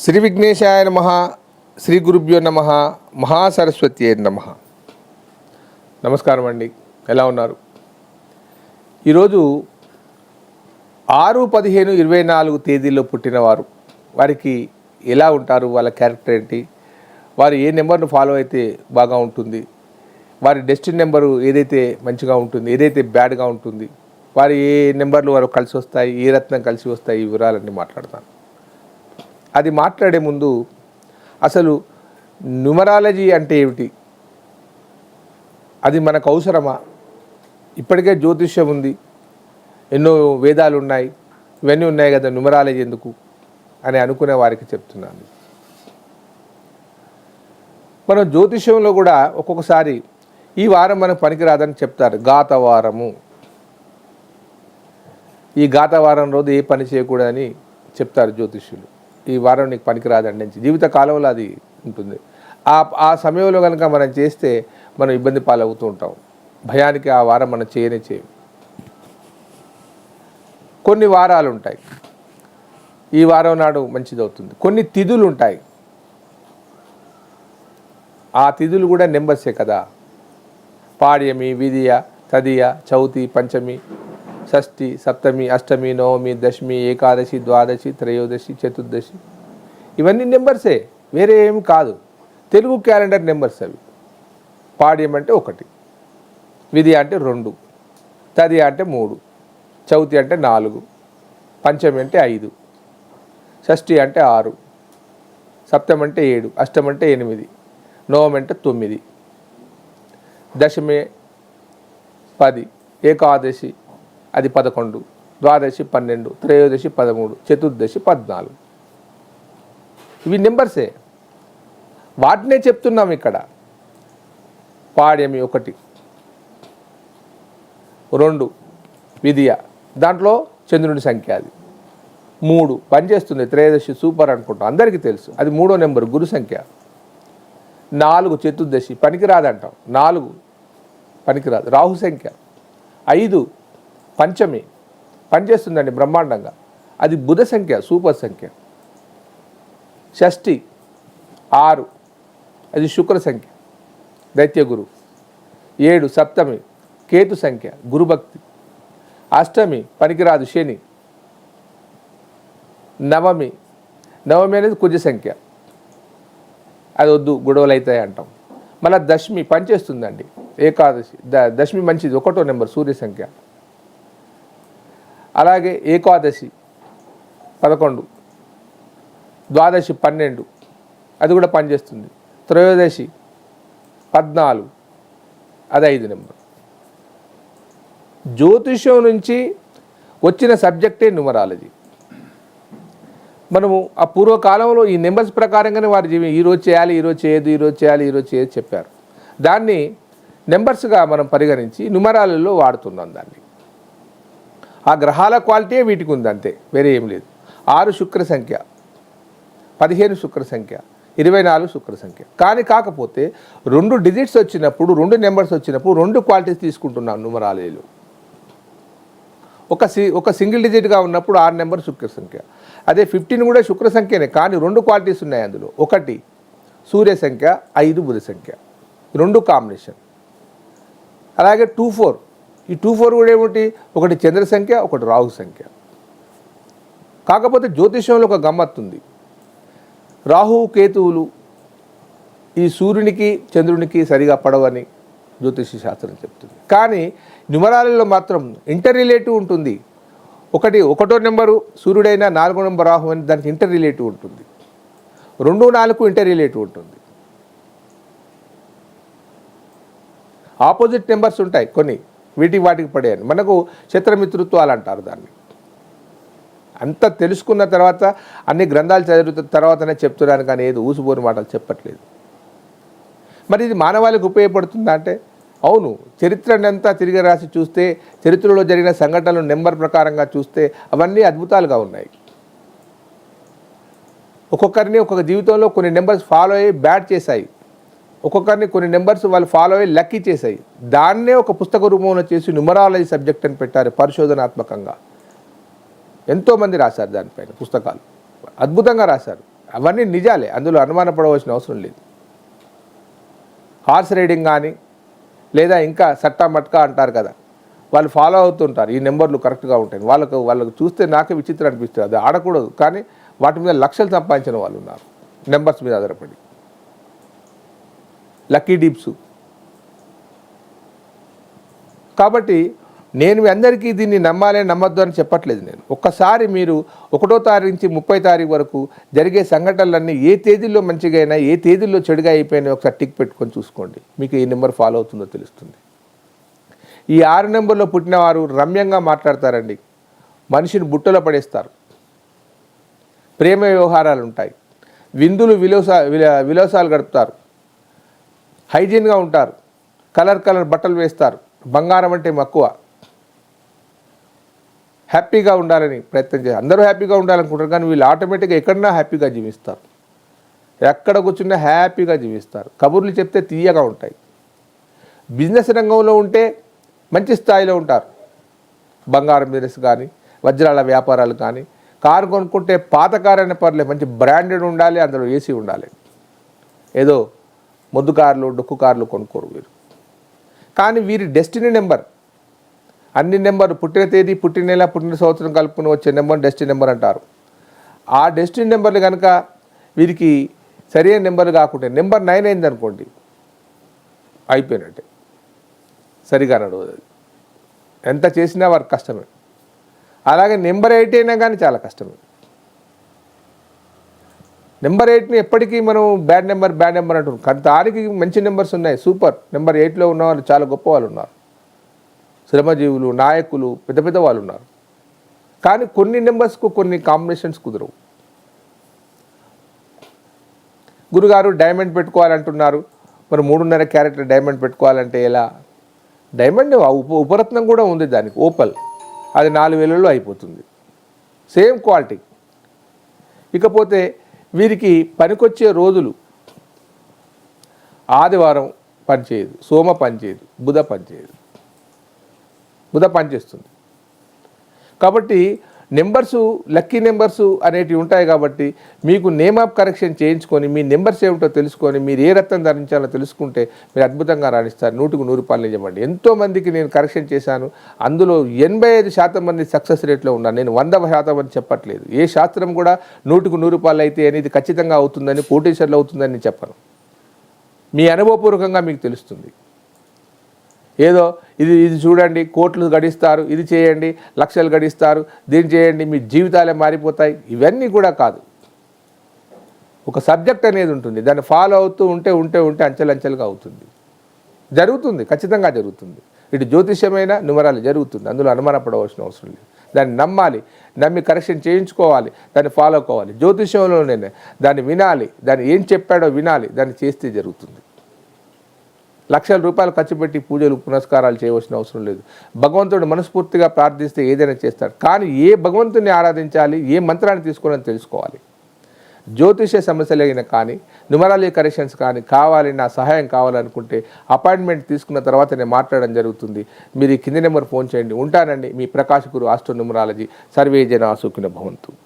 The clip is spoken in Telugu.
శ్రీ విఘ్నేశాయ నమ శ్రీ గురుభ్యో నమ మహాసరస్వతి నమ. నమస్కారం అండి. ఎలా ఉన్నారు? ఈరోజు ఆరు పదిహేను ఇరవై నాలుగు తేదీల్లో పుట్టినవారు. వారికి ఎలా ఉంటారు? వాళ్ళ క్యారెక్టర్ ఏంటి? వారు ఏ నెంబర్ను ఫాలో అయితే బాగా ఉంటుంది? వారి డెస్టిన్ నెంబరు ఏదైతే మంచిగా ఉంటుంది? ఏదైతే బ్యాడ్గా ఉంటుంది? వారి ఏ నెంబర్లు వారు కలిసి వస్తాయి? ఏ రత్నం కలిసి వస్తాయి? ఈ వివరాలన్నీ మాట్లాడతాను. అది మాట్లాడే ముందు అసలు న్యూమరాలజీ అంటే ఏమిటి? అది మనకు అవసరమా? ఇప్పటికే జ్యోతిష్యం ఉంది. ఎన్నో వేదాలు ఉన్నాయి. ఇవన్నీ ఉన్నాయి కదా న్యూమరాలజీ ఎందుకు? అని అనుకునే వారికి చెప్తున్నాను. మనం జ్యోతిష్యంలో కూడా ఒక్కొక్కసారి ఈ వారం మనకు పనికిరాదని చెప్తారు. గాత వారము. ఈ గాత వారం రోజు ఏ పని చేయకూడదని చెప్తారు జ్యోతిష్యులు. ఈ వారం నీకు పనికిరాదండి జీవిత కాలంలో అది ఉంటుంది. ఆ ఆ సమయంలో కనుక మనం చేస్తే మనం ఇబ్బంది పాలవుతూ ఉంటాం. భయానికి ఆ వారం మనం చేయనే చేయం. కొన్ని వారాలు ఉంటాయి. ఈ వారం నాడు మంచిది అవుతుంది. కొన్ని తిథులు ఉంటాయి. ఆ తిథులు కూడా నెంబర్సే కదా. పాడ్యమి విధియ తదియ చౌతి పంచమి షష్ఠి సప్తమి అష్టమి నవమి దశమి ఏకాదశి ద్వాదశి త్రయోదశి చతుర్దశి. ఇవన్నీ నెంబర్సే వేరే ఏమి కాదు. తెలుగు క్యాలెండర్ నెంబర్స్ అవి. పాడ్యం అంటే ఒకటి విధి అంటే రెండు తది అంటే మూడు చౌతి అంటే నాలుగు పంచమి అంటే ఐదు షష్ఠి అంటే ఆరు సప్తం అంటే ఏడు అష్టం అంటే ఎనిమిది నవమి అంటే తొమ్మిది దశమి పది ఏకాదశి అది పదకొండు ద్వాదశి పన్నెండు త్రయోదశి పదమూడు చతుర్దశి పద్నాలుగు. ఇవి నెంబర్సే. వాటినే చెప్తున్నాం ఇక్కడ. పాడ్యమి ఒకటి. రెండు విధియ. దాంట్లో చంద్రుని సంఖ్య అది. మూడు పనిచేస్తుంది త్రయోదశి సూపర్ అనుకుంటాం. అందరికీ తెలుసు. అది మూడో నెంబర్ గురు సంఖ్య. నాలుగు చతుర్దశి పనికిరాదంటాం. నాలుగు పనికిరాదు. రాహు సంఖ్య. ఐదు పంచమి పనిచేస్తుందండి బ్రహ్మాండంగా. అది బుధ సంఖ్య సూపర్ సంఖ్య. షష్ఠి ఆరు అది శుక్ర సంఖ్య దైత్య గురు. ఏడు సప్తమి కేతు సంఖ్య గురుభక్తి. అష్టమి పనికిరాదు శని. నవమి నవమి అనేది కుజ సంఖ్య. అది వద్దు గొడవలు అవుతాయి అంటాం. మళ్ళీ దశమి పనిచేస్తుందండి. ఏకాదశి ద దశమి మంచిది ఒకటో నెంబర్ సూర్య సంఖ్య. అలాగే ఏకాదశి పదకొండు ద్వాదశి పన్నెండు అది కూడా పనిచేస్తుంది. త్రయోదశి పద్నాలుగు అది ఐదు నెంబర్. జ్యోతిష్యం నుంచి వచ్చిన సబ్జెక్టే న్యూమరాలజీ. మనము ఆ పూర్వకాలంలో ఈ నెంబర్స్ ప్రకారంగానే వారి జీవి ఈరోజు చేయాలి ఈరోజు చేయదు ఈరోజు చేయాలి ఈరోజు చేయదు చెప్పారు. దాన్ని నెంబర్స్గా మనం పరిగణించి న్యూమరాలలో వాడుతున్నాం దాన్ని. ఆ గ్రహాల క్వాలిటీ వీటికి ఉంది అంతే వేరే ఏం లేదు. ఆరు శుక్ర సంఖ్య పదిహేను శుక్ర సంఖ్య ఇరవై నాలుగు శుక్ర సంఖ్య. కానీ కాకపోతే రెండు డిజిట్స్ వచ్చినప్పుడు రెండు నెంబర్స్ వచ్చినప్పుడు రెండు క్వాలిటీస్ తీసుకుంటున్నాను నుమరాలీలు ఒక సి ఒక సింగిల్ డిజిట్గా ఉన్నప్పుడు ఆరు నెంబర్ శుక్ర సంఖ్య. అదే ఫిఫ్టీన్ కూడా శుక్ర సంఖ్యనే కానీ రెండు క్వాలిటీస్ ఉన్నాయి అందులో. ఒకటి సూర్య సంఖ్య ఐదు బుధ సంఖ్య. రెండు కాంబినేషన్. అలాగే టూ ఫోర్ ఈ టూ ఫోర్ కూడా ఏమిటి? ఒకటి చంద్ర సంఖ్య ఒకటి రాహు సంఖ్య. కాకపోతే జ్యోతిష్యంలో ఒక గమ్మత్తు ఉంది. రాహు కేతువులు ఈ సూర్యునికి చంద్రునికి సరిగా పడవని జ్యోతిష శాస్త్రం చెప్తుంది. కానీ న్యూమరాలలో మాత్రం ఇంటర్ రిలేటివ్ ఉంటుంది. ఒకటి ఒకటో నెంబరు సూర్యుడైనా నాలుగో నెంబర్ రాహు అని దానికి ఇంటర్ రిలేటివ్ ఉంటుంది. రెండు నాలుగు ఇంటర్ రిలేటివ్ ఉంటుంది. ఆపోజిట్ నెంబర్స్ ఉంటాయి కొన్ని. వీటి వాటికి పడేయని. మనకు చిత్రమిత్రుత్వాలు అంటారు దాన్ని. అంత తెలుసుకున్న తర్వాత అన్ని గ్రంథాలు చదువుతున్న తర్వాతనే చెప్తున్నాను కానీ ఏది ఊసిపోని మాటలు చెప్పట్లేదు. మరి ఇది మానవాళికి ఉపయోగపడుతుందా అంటే? అవును. చరిత్రనంతా తిరిగి రాసి చూస్తే చరిత్రలో జరిగిన సంఘటనలు నెంబర్ ప్రకారంగా చూస్తే అవన్నీ అద్భుతాలుగా ఉన్నాయి. ఒక్కొక్కరిని ఒక్కొక్క జీవితంలో కొన్ని నెంబర్స్ ఫాలో అయ్యి బ్యాడ్ చేశాయి. ఒక్కొక్కరిని కొన్ని నెంబర్స్ వాళ్ళు ఫాలో అయ్యి లక్కీ చేశాయి దాన్నే ఒక పుస్తక రూపంలో చేసి న్యూమరాలజీ సబ్జెక్ట్ అని పెట్టారు పరిశోధనాత్మకంగా. ఎంతోమంది రాశారు దానిపైన పుస్తకాలు. అద్భుతంగా రాశారు. అవన్నీ నిజాలే అందులో అనుమానపడవలసిన అవసరం లేదు. హార్స్ రైడింగ్ కానీ లేదా ఇంకా సట్టా మట్కా అంటారు కదా వాళ్ళు ఫాలో అవుతుంటారు. ఈ నెంబర్లు కరెక్ట్గా ఉంటాయి. వాళ్ళకు వాళ్ళకు చూస్తే నాకే విచిత్రం అనిపిస్తుంది. అది ఆడకూడదు. కానీ వాటి మీద లక్షలు సంపాదించిన వాళ్ళు ఉన్నారు. నెంబర్స్ మీద ఆధారపడి. లక్కీ డీప్స్. కాబట్టి నేను మీ అందరికీ దీన్ని నమ్మాలి నమ్మద్దు అని చెప్పట్లేదు నేను. ఒక్కసారి మీరు ఒకటో తారీఖు నుంచి ముప్పై తారీఖు వరకు జరిగే సంఘటనలన్నీ ఏ తేదీల్లో మంచిగా అయినా ఏ తేదీల్లో చెడుగా అయిపోయినా ఒకసారి టిక్ పెట్టుకొని చూసుకోండి. మీకు ఏ నెంబర్ ఫాలో అవుతుందో తెలుస్తుంది. ఈ ఆరు నెంబర్లో పుట్టిన వారు రమ్యంగా మాట్లాడతారండి. మనిషిని బుట్టలో పడేస్తారు. ప్రేమ వ్యవహారాలు ఉంటాయి. విందులు విలోస విలోసాలు విలాసాలు గడుపుతారు. హైజీన్గా ఉంటారు. కలర్ కలర్ బట్టలు వేస్తారు. బంగారం అంటే మక్కువ. హ్యాపీగా ఉండాలని ప్రయత్నం చేయాలి. అందరూ హ్యాపీగా ఉండాలనుకుంటారు కానీ వీళ్ళు ఆటోమేటిక్గా ఎక్కడన్నా హ్యాపీగా జీవిస్తారు. ఎక్కడ కూర్చున్నా హ్యాపీగా జీవిస్తారు. కబుర్లు చెప్తే తీయగా ఉంటాయి. బిజినెస్ రంగంలో ఉంటే మంచి స్థాయిలో ఉంటారు. బంగారం బిజినెస్ కానీ వజ్రాల వ్యాపారాలు కానీ కారు కొనుక్కుంటే పాత కారు అయినా పర్లేదు మంచి బ్రాండెడ్ ఉండాలి అందులో ఏసీ ఉండాలి. ఏదో మొద్దు కార్లు డొక్కు కార్లు కొనుక్కోరు వీరు. కానీ వీరి డెస్టినీ నెంబర్ అన్ని నెంబర్ పుట్టిన తేదీ పుట్టిన నెల పుట్టిన సంవత్సరం కలుపుకుని వచ్చే నెంబర్ డెస్టినీ నెంబర్ అంటారు. ఆ డెస్టినీ నెంబర్లు కనుక వీరికి సరైన నెంబర్ కాకుంటే నెంబర్ నైన్ అయింది అనుకోండి అయిపోయినట్టే. సరిగా నడవదు ఎంత చేసినా వారికి కష్టమే. అలాగే నెంబర్ ఎయిట్ అయినా కానీ చాలా కష్టమే. నెంబర్ ఎయిట్ని ఎప్పటికీ మనం బ్యాడ్ నెంబర్ బ్యాడ్ నెంబర్ అంటున్నాం కానీ దానికి మంచి నెంబర్స్ ఉన్నాయి. సూపర్. నెంబర్ ఎయిట్లో ఉన్న వాళ్ళు చాలా గొప్ప వాళ్ళు ఉన్నారు. శ్రమజీవులు నాయకులు పెద్ద పెద్ద వాళ్ళు ఉన్నారు. కానీ కొన్ని నెంబర్స్కు కొన్ని కాంబినేషన్స్ కుదరవు. గురుగారు డైమండ్ పెట్టుకోవాలంటున్నారు. మరి మూడున్నర క్యారెట్ డైమండ్ పెట్టుకోవాలంటే ఎలా? డైమండ్ ఉప ఉపరత్నం కూడా ఉంది దానికి. ఓపల్. అది నాలుగు వేలలో అయిపోతుంది. Same quality. ఇకపోతే వీరికి పనికొచ్చే రోజులు ఆదివారం పనిచేయదు సోమ పనిచేయదు బుధ పనిచేయదు. బుధ పనిచేస్తుంది. కాబట్టి నెంబర్సు లక్కీ నెంబర్సు అనేటివి ఉంటాయి కాబట్టి మీకు నేమ్ ఆఫ్ కరెక్షన్ చేయించుకొని మీ నెంబర్స్ ఏమిటో తెలుసుకొని మీరు ఏ రత్నం ధరించాలో తెలుసుకుంటే మీరు అద్భుతంగా రాణిస్తారు. నూటికి నూరు రూపాయలు నిజమండి ఎంతోమందికి నేను కరెక్షన్ చేశాను. అందులో ఎనభై ఐదు శాతం మంది సక్సెస్ రేట్లో ఉన్నాను నేను వంద శాతం అని చెప్పట్లేదు. ఏ శాస్త్రం కూడా నూటికి నూరు రూపాయలు అయితే అనేది ఖచ్చితంగా అవుతుందని కోటేశ్వర్లు అవుతుందని నేను చెప్పను. మీ అనుభవపూర్వకంగా మీకు తెలుస్తుంది. ఏదో ఇది ఇది చూడండి కోట్లు గడిస్తారు ఇది చేయండి లక్షలు గడిస్తారు దీన్ని చేయండి మీ జీవితాలే మారిపోతాయి. ఇవన్నీ కూడా కాదు. ఒక సబ్జెక్ట్ అనేది ఉంటుంది. దాన్ని ఫాలో అవుతూ ఉంటే ఉంటే ఉంటే అంచెలంచెలుగా అవుతుంది. జరుగుతుంది ఖచ్చితంగా జరుగుతుంది. ఇటు జ్యోతిష్యమైన నుమరాలు జరుగుతుంది. అందులో అనుమానపడవలసిన అవసరం లేదు. దాన్ని నమ్మాలి నమ్మి కరెక్షన్ చేయించుకోవాలి దాన్ని ఫాలో కావాలి. జ్యోతిష్యంలోనే దాన్ని వినాలి దాన్ని ఏం చెప్పాడో వినాలి దాన్ని చేస్తే జరుగుతుంది. లక్షల రూపాయలు ఖర్చు పెట్టి పూజలు పునస్కారాలు చేయవలసిన అవసరం లేదు. భగవంతుడు మనస్ఫూర్తిగా ప్రార్థిస్తే ఏదైనా చేస్తాడు. కానీ ఏ భగవంతుని ఆరాధించాలి ఏ మంత్రాన్ని తీసుకోవాలని తెలుసుకోవాలి. జ్యోతిష సమస్యలైన కానీ న్యూమరాలజీ కరెక్షన్స్ కానీ కావాలి నా సహాయం కావాలనుకుంటే అపాయింట్మెంట్ తీసుకున్న తర్వాత నేను మాట్లాడడం జరుగుతుంది. మీరు ఈ కింది నెంబర్ ఫోన్ చేయండి. ఉంటానండి. మీ ప్రకాశ్ గురు ఆస్ట్రో న్యూమరాలజీ సర్వే జన సుఖిన భవంతు.